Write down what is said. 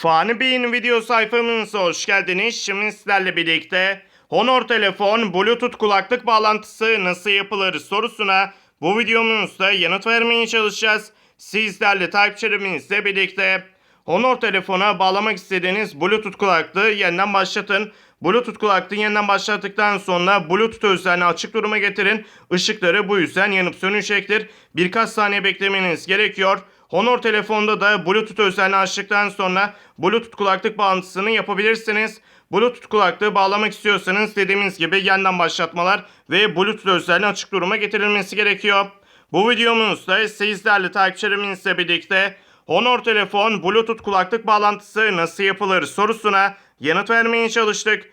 Fani Bey'in video sayfamıza hoş geldiniz. Şimdi sizlerle birlikte Honor telefon Bluetooth kulaklık bağlantısı nasıl yapılır sorusuna bu videomuzda yanıt vermeye çalışacağız. Sizlerle takipçilerimizle birlikte Honor telefona bağlamak istediğiniz Bluetooth kulaklığı yeniden başlatın. Bluetooth kulaklığı yeniden başlattıktan sonra Bluetooth özelliğini açık duruma getirin. Işıkları bu yüzden yanıp sönecektir. Birkaç saniye beklemeniz gerekiyor. Honor telefonda da Bluetooth özelliğini açtıktan sonra Bluetooth kulaklık bağlantısını yapabilirsiniz. Bluetooth kulaklığı bağlamak istiyorsanız dediğimiz gibi yeniden başlatmalar ve Bluetooth özelliğini açık duruma getirilmesi gerekiyor. Bu videomuzda sizlerle takipçilerimizle birlikte Honor telefon Bluetooth kulaklık bağlantısı nasıl yapılır sorusuna yanıt vermeye çalıştık.